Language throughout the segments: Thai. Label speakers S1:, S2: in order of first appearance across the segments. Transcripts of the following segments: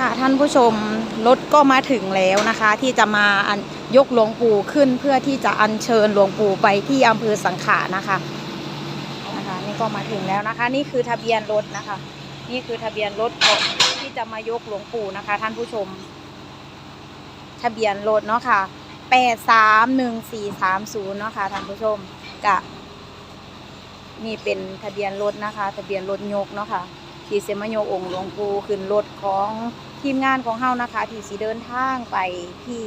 S1: ค่ะท่านผู้ชมรถก็มาถึงแล้วนะคะ ที่จะมาอันยกหลวงปู่ขึ้นเพื่อที่จะอัญเชิญหลวงปู่ไปที่อำเภอสังขะนะคะนะคะ นี่ก็มาถึงแล้วนะคะ นี่คือทะเบียนรถนะคะ นี่คือทะเบียนรถของที่จะมายกหลวงปู่นะคะ ท่านผู้ชม ทะเบียนรถเนาะค่ะแปดสามหนึ่งสี่สามศูนย์เนาะค่ะท่านผู้ชมกะนี่เป็นทะเบียนรถนะคะ ทะเบียนรถยกเนาะค่ะที่เสมาโยองค์หลวงปู่ขึ้นรถของ ทีมงานของเฮานะคะที่สีเดินทางไปที่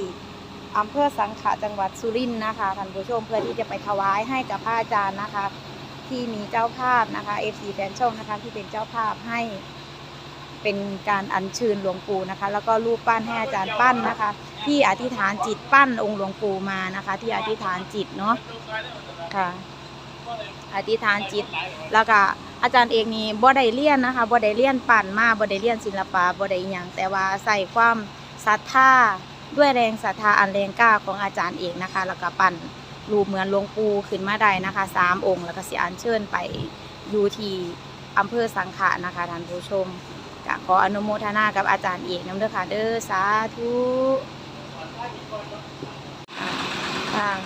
S1: อำเภอสังขะจังหวัดสุรินทร์นะคะท่านผู้ชมเพื่อที่จะไปถวายให้กับพระอาจารย์นะคะ ที่มีเจ้าภาพนะคะ FC แฟนช่องนะคะที่เป็นเจ้าภาพให้เป็นการอัญเชิญหลวงปู่นะคะ แล้วก็รูปปั้นให้อาจารย์ปั้นนะคะ ที่อธิษฐานจิตปั้นองค์หลวงปู่มานะคะ ที่อธิษฐานจิตเนาะค่ะ อธิษฐานจิตแล้วก็ อาจารย์เอกนี่บ่ได้เรียนนะคะบ่ได้เรียนปั่นมาบ่ได้เรียนศิลปะบ่ได้หยังแต่ว่าใส่ความศรัทธาด้วยแรงศรัทธาอันแรงกล้าของอาจารย์เอกนะคะ แล้วก็ปั่นรูปเหมือนหลวงปู่ขึ้นมาได้นะคะสามองค์ แล้วก็สิอัญเชิญไปอยู่ที่อำเภอสังขะนะคะท่านผู้ชมก็ขออนุโมทนากับอาจารย์เอกน้ำเด้อค่ะเด้อสาธุทาง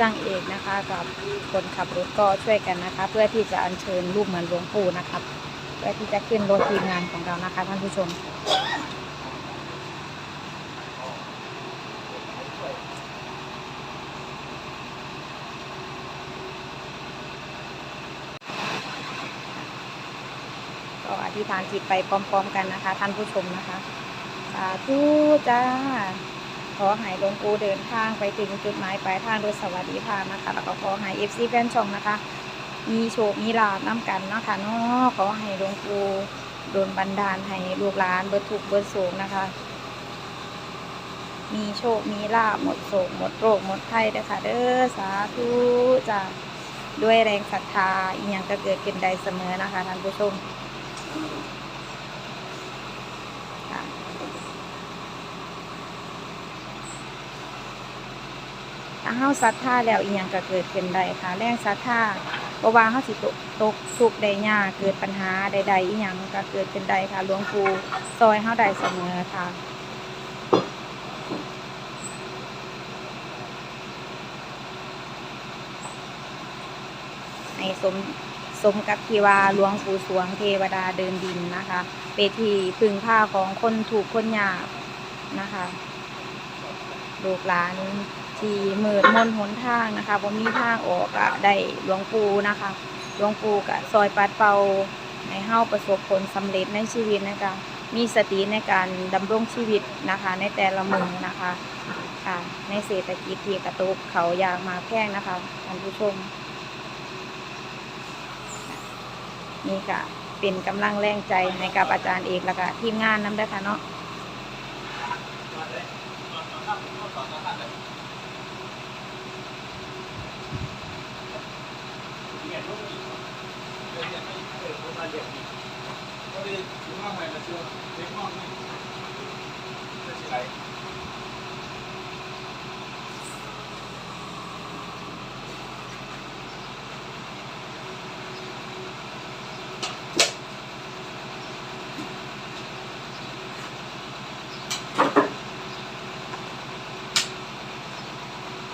S1: จ้างเอกนะคะกับคนขับรถก็ช่วยกันนะคะ เพื่อที่จะอัญเชิญรูปเหมือนหลวงปู่นะครับเพื่อที่จะขึ้นรถทีมงานของเรานะคะท่านผู้ชมก็อธิษฐานจิตไปพร้อม ๆ กันนะคะ ท่านผู้ชมนะคะ สาธุจ้า ขอให้หลวงปู่เดินทางไปถึงจุดหมายปลายทางโดยสวัสดิภาพนะคะ แล้วก็ขอให้เอฟซีแฟนช่องนะคะ มีโชค มีลาบน้ำกันนะคะเนาะขอให้หลวงปู่โดนบันดาลให้ลูกหลานเบิดทุกเบิดโศกนะคะ มีโชค มีลาบหมดโศกหมดโรคหมดภัยเด้อค่ะเด้อสาธุจ้าด้วยแรงศรัทธาอีกอย่างก็เกิดขึ้นได้เสมอนะคะท่านผู้ชม ถ้าเฮาศรัทธาแล้วอีหยังก็เกิดขึ้นได้ค่ะแรงศรัทธาบ่ว่าเฮาสิตกตกทุกข์ได้ยากเกิดปัญหาใดๆอีหยังก็เกิดขึ้นได้ค่ะหลวงปู่ซอยเฮาได้เสมอค่ะให้สมสมกับที่ว่าหลวงปู่สวงเทวดาเดินดินนะคะเป็นที่พึ่งพาของคนถูกคนยากนะคะลูกหลาน ที่มืดมนหนทางนะคะบ่มีทางออกก็ได้หลวงปู่นะคะหลวงปู่ก็ซอยปัดเป่าให้เฮาประสบผลสำเร็จในชีวิตนะคะมีสติในการดำรงชีวิตนะคะในแต่ละมือนะคะค่ะในเศรษฐกิจที่กระตุกเขาอยากมาแพงนะคะท่านผู้ชมนี่ก็เป็นกำลังแรงใจให้กับอาจารย์เอกแล้วก็ทีมงานน้ำด้วยค่ะเนาะ พี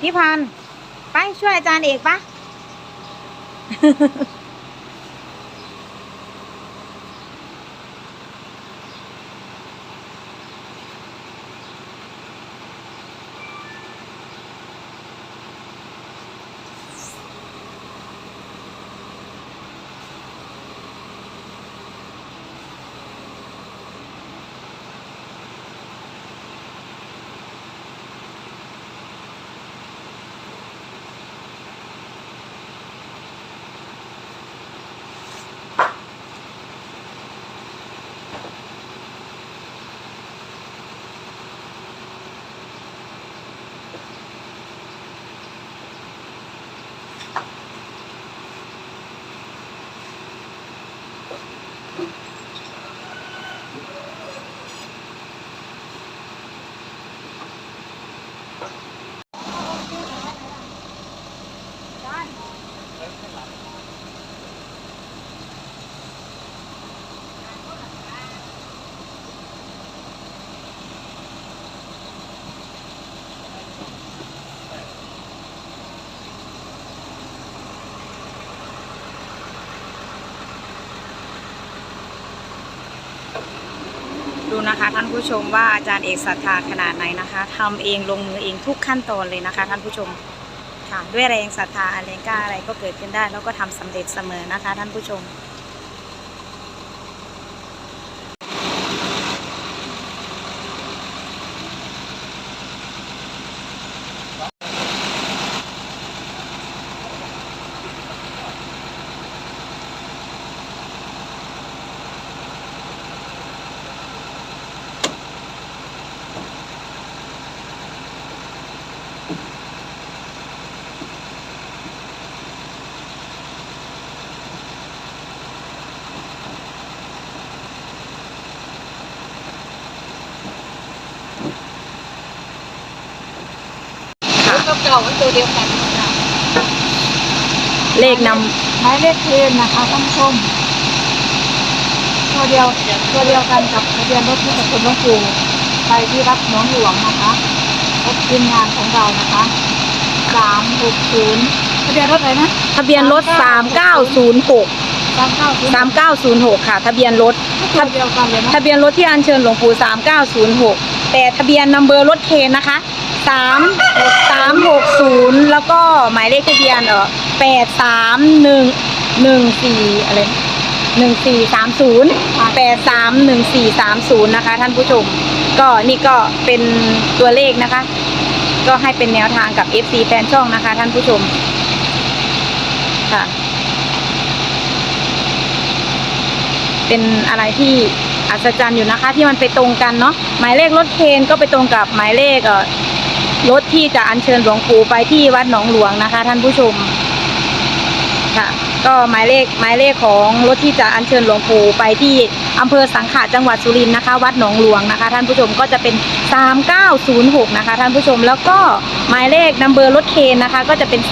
S1: ่พันไปช่วยอาจารย์เอกปะ นะคะท่านผู้ชมว่าอาจารย์เอกศรัทธาขนาดไหนนะคะทำเองลงมือเองทุกขั้นตอนเลยนะคะ ท่านผู้ชมค่ะด้วยแรงศรัทธาแรงกล้าอะไรก็เกิดขึ้นได้ แล้วก็ทำสำเร็จเสมอนะคะ ท่านผู้ชม
S2: แล้วก็เก่ามันตัวเดียวกันค่ะ
S1: เลขน
S2: หมายเลขเพลนนะคะท่านผู้ชมตัวเดียวตัวเดียวกันกับทะเบียนรถที่กับคุณหลวงปู่ไปที่วัดหนองหลวงนะคะรถทีมงานของเรานะคะสามหกศูนย์ทะเบียนรถอะไรนะำ
S1: ทะเบียนรถ 3906
S2: สามเก้าศูนย์
S1: 3906 ค่ะ ทะเบียนรถ
S2: ตัวเดียวกันเลยนะ
S1: ทะเบียนรถที่อัญเชิญหลวงปู่ 3906 แต่ทะเบียนนัมเบอร์รถเคนนะคะ 3 360แล้วก็หมายเลขทะเบียนเออ83114อะไร1430 831430นะคะ ท่านผู้ชม ก็นี่ก็เป็นตัวเลขนะคะ ก็ให้เป็นแนวทางกับ FC แฟนช่องนะคะ ท่านผู้ชม ค่ะ เป็นอะไรที่อัศจรรย์อยู่นะคะ ที่มันไปตรงกันเนาะหมายเลขรถเคนก็ไปตรงกับหมายเลขเอ่อ รถที่จะอัญเชิญหลวงปู่ไปที่วัดหนองหลวงนะคะ ท่านผู้ชม ค่ะ ก็หมายเลขหมายเลขของรถที่จะอัญเชิญหลวงปู่ไปที่อำเภอสังขะจังหวัดสุรินทร์นะคะ วัดหนองหลวงนะคะ ท่านผู้ชมก็จะเป็น 3906 นะคะ ท่านผู้ชมแล้วก็หมายเลขนัมเบอร์รถเคนนะคะ ก็จะเป็น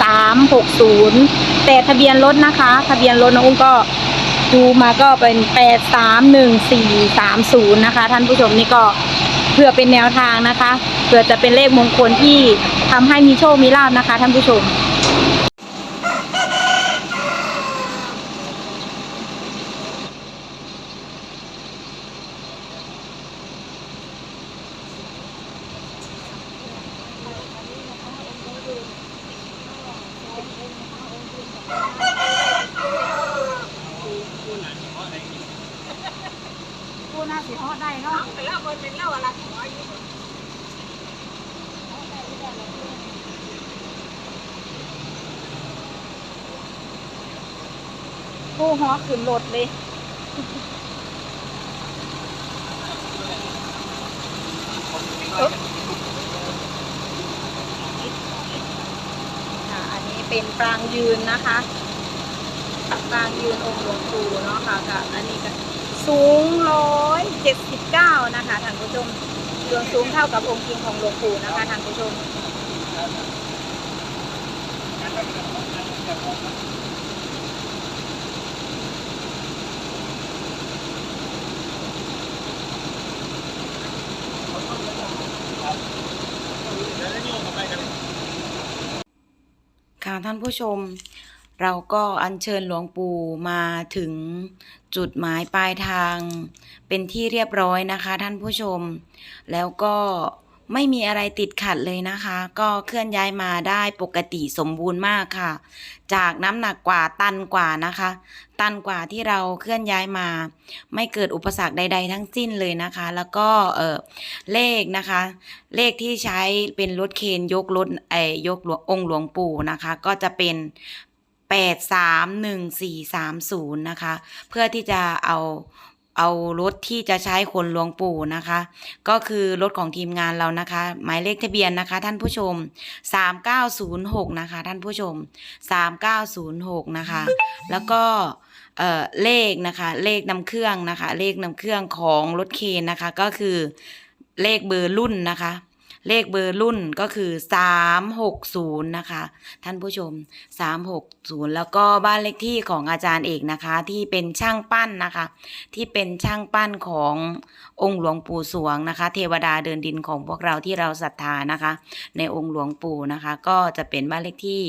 S1: 360 แต่ทะเบียนรถนะคะ ทะเบียนรถน้องอุ้มก็ดูมาก็เป็นแปดสามหนึ่งสี่สามศูนย์นะคะ ท่านผู้ชมนี่ก็เพื่อเป็นแนวทางนะคะ เพื่อจะเป็นเลขมงคลที่ทำให้มีโชคมีลาบนะคะ ท่านผู้ชม
S2: ผู้น่าสิฮอดได้เนาะไปแล้วมันเป็นเล่าอะไรของอายุ
S1: ผู้ฮอขึ้นรถเลยค่ะอันนี้เป็นปรางยืนนะคะปรางยืนองค์หลวงปู่เนาะค่ะกับอันนี้ก็สูงร้อยเจ็ดสิบเก้านะคะท่านผู้ชมส่วนสูงเท่ากับองค์จริงของหลวงปู่นะคะท่านผู้ชม ท่านผู้ชม เราก็อัญเชิญหลวงปู่มาถึงจุดหมายปลายทาง เป็นที่เรียบร้อยนะคะท่านผู้ชม แล้วก็ ไม่มีอะไรติดขัดเลยนะคะ ก็เคลื่อนย้ายมาได้ปกติสมบูรณ์มากค่ะ จากน้ำหนักกว่าตันกว่านะคะ ตันกว่าที่เราเคลื่อนย้ายมา ไม่เกิดอุปสรรคใด ๆ ทั้งสิ้นเลยนะคะ แล้วก็เออเลขนะคะ เลขที่ใช้เป็นรถเคนยกรถไอยกหลวงองค์หลวงปู่นะคะ ก็จะเป็นแปดสามหนึ่งสี่สามศูนย์นะคะ เพื่อที่จะเอา เอารถที่จะใช้ขนหลวงปู่นะคะ ก็คือรถของทีมงานเรานะคะ หมายเลขทะเบียนนะคะ ท่านผู้ชม 3906 นะคะ ท่านผู้ชม 3906 นะคะ แล้วก็เอ่อเลขนะคะ เลขนำเครื่องนะคะ เลขนำเครื่องของรถเคนนะคะ ก็คือเลขเบอร์รุ่นนะคะ เลขเบอร์รุ่นก็คือ 360 นะคะ ท่านผู้ชม 360 แล้วก็บ้านเลขที่ของอาจารย์เอกนะคะ ที่เป็นช่างปั้นนะคะ ที่เป็นช่างปั้นขององค์หลวงปู่สวงนะคะ เทวดาเดินดินของพวกเราที่เราศรัทธานะคะ ในองค์หลวงปู่นะคะ ก็จะเป็นบ้านเลขที่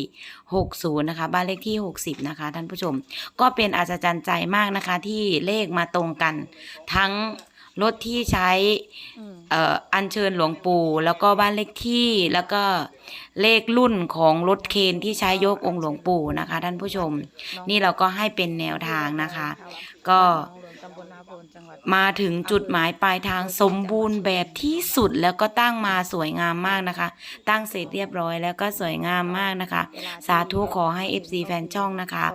S1: 60 นะคะ บ้านเลขที่ 60 นะคะ ท่านผู้ชม ก็เป็นอัศจรรย์ใจมากนะคะที่เลขมาตรงกันทั้ง
S3: รถที่ใช้
S1: อืม
S3: เอ่ออัญเชิญหลวงปู่แล้วก็บ้านเลขที่แล้วก็เลขรุ่นของรถเคนที่ใช้ยกองค์หลวงปู่นะคะ ท่านผู้ชม นี่เราก็ให้เป็นแนวทางนะคะ ก็ มาถึงจุดหมายปลายทางสมบูรณ์แบบที่สุดแล้วก็ตั้งมาสวยงามมากนะคะ ตั้งเสร็จเรียบร้อยแล้วก็สวยงามมากนะคะ สาธุขอให้ FC แฟนช่องนะคะ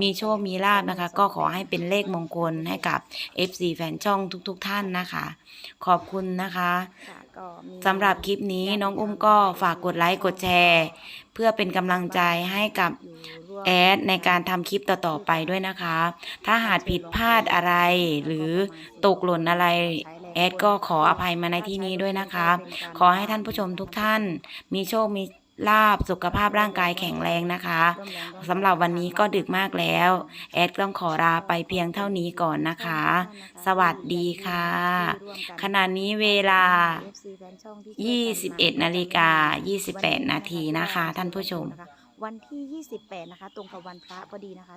S3: มีโชคมีลาบนะคะ ก็ขอให้เป็นเลขมงคลให้กับ FC แฟนช่องทุกๆทท่านนะคะ ขอบคุณนะคะ
S1: ค่ะก็มี
S3: สำหรับคลิปนี้น้องอุ้มก็ฝากกดไลค์กดแชร์ เพื่อเป็นกำลังใจให้กับ
S1: อยู่ร่วม
S3: แอดในการทำคลิปต่อๆไปด้วยนะคะ ถ้าหากผิดพลาดอะไร หรือตกหล่นอะไรแอดก็ขออภัยมาในที่นี้ด้วยนะคะ ขอให้ท่านผู้ชมทุกท่าน มีโชคมีลาบสุขภาพร่างกายแข็งแรงนะคะสำหรับวันนี้ก็ดึกมากแล้ว แอดต้องขอลาไปเพียงเท่านี้ก่อนนะคะ สวัสดีค่ะ ขณะนี้เวลา 21นาฬิกา28 นาทีนะคะ ท่านผู้ชม
S1: วันที่ 28 นะคะ ตรงกับวันพระพอดีนะคะ